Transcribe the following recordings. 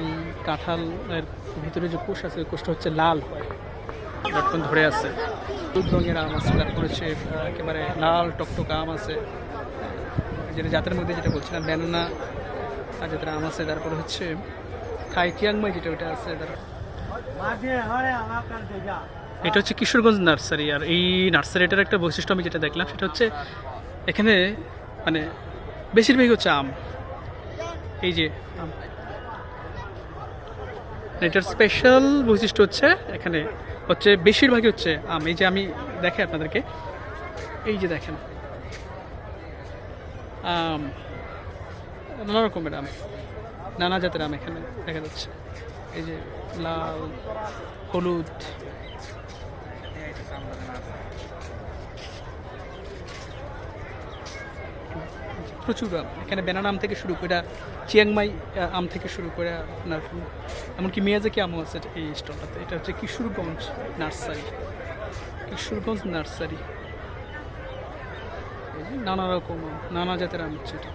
এই কাঁঠালের ভিতরে যে কোষ আছে কোষটা হচ্ছে লাল হয়। ধরে আছে, হলুদ রঙের আম আছে তারপর হচ্ছে একেবারে লাল টকটক আম আছে। যেটা জাতের মধ্যে যেটা বলছিলাম, ব্যানানা যেটা আম আছে, তারপর হচ্ছে থাই চিয়াংমাই যেটা ওটা আছে এটা হচ্ছে কিশোরগঞ্জ নার্সারি। আর এই নার্সারিটার একটা বৈশিষ্ট্য আমি যেটা দেখলাম, সেটা হচ্ছে এখানে মানে বেশিরভাগই হচ্ছে আম। এই যে আম। এটার স্পেশাল বৈশিষ্ট্য হচ্ছে, এখানে হচ্ছে বেশিরভাগই হচ্ছে আম। এই যে আমি দেখে আপনাদেরকে। এই যে দেখেন, আম, নানা রকমের আম, নানা জাতের আম এখানে দেখা যাচ্ছে। এই যে লাল, হলুদ প্রচুর আম এখানে বেনানা আম থেকে শুরু করে চিয়াংমাই আম থেকে শুরু করে আপনার এমনকি মেয়াজাকি আমও আছে এই স্টলটাতে? এটা হচ্ছে কিশোরগঞ্জ নার্সারি। কিশোরগঞ্জ নার্সারি। নানা রকম নানা জাতের আম হচ্ছে এটা।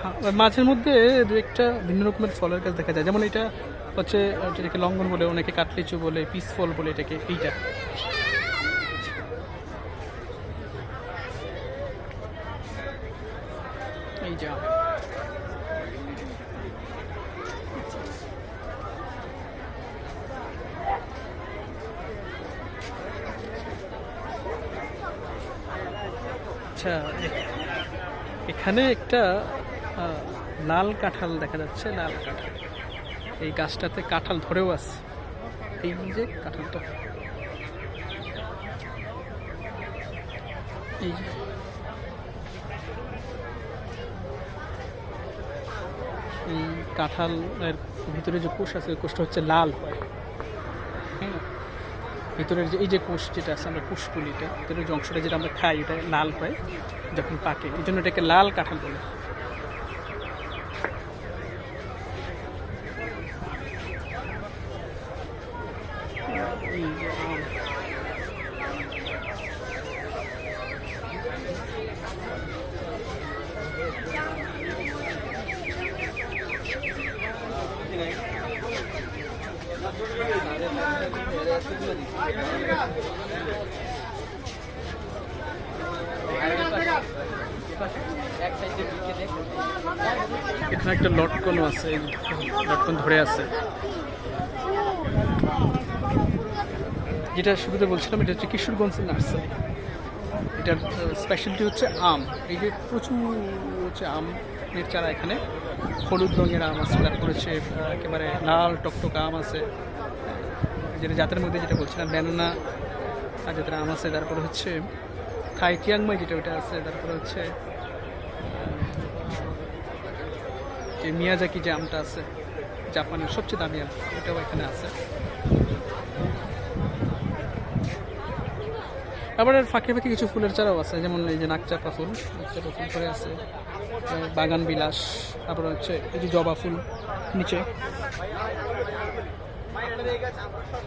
হ্যাঁ, মাঝের মধ্যে দু একটা ভিন্ন রকমের ফলের গাছ দেখা যায়। যেমন এটা হচ্ছে যেটাকে লঙ্ঘন বলে অনেকে কাটলিচু বলে পিস ফল বলে এটাকে এইটা। আচ্ছা এখানে একটা লাল কাঁঠাল দেখা যাচ্ছে, লাল কাঁঠাল। এই গাছটাতে কাঁঠাল ধরেও আছে। এই যে কাঁঠালটা। এই যে। এই কাঁঠালের ভিতরে যে কোষ আছে কোষটা হচ্ছে লাল হয় হ্যাঁ। ভিতরের যে এই যে কোষ যেটা আছে, আমরা কোষ বলি এটা। ভিতরের যে অংশটা যেটা আমরা খাই, এটা লাল হয় যখন পাকে। এই জন্য এটাকে লাল কাঁঠাল বলে এই যে আম। এখানে একটা লটকনও আছে লটকন ধরে আছে। যেটা শুরুতে বলছিলাম, এটা হচ্ছে কিশোরগঞ্জের নার্সারি। এটার স্পেশালিটি হচ্ছে আম। এই যে প্রচুর হচ্ছে আমের চারা এখানে। হলুদ রঙের আম আছে, তারপর হচ্ছে একেবারে লাল টকটক আম আছে। যেটা জাতের মধ্যে যেটা বলছিলাম ব্যানানা আর যেটা আম আছে, তারপরে হচ্ছে থাই চিয়াংমাই যেটা ওইটা আছে, তারপরে হচ্ছে যে মিয়াজাকি যে আমটা আছে জাপানের সবচেয়ে দামি আম, ওটাও এখানে আছে। আবার ফাঁকে ফাঁকে কিছু ফুলের চারাও আছে, যেমন এই যে নাকচাপা ফুল নাকচাপা ফুল করে আছে বাগান বিলাস, তারপর হচ্ছে এই যে জবা ফুল, নিচে। আপনারা এই গাছ আমরা সব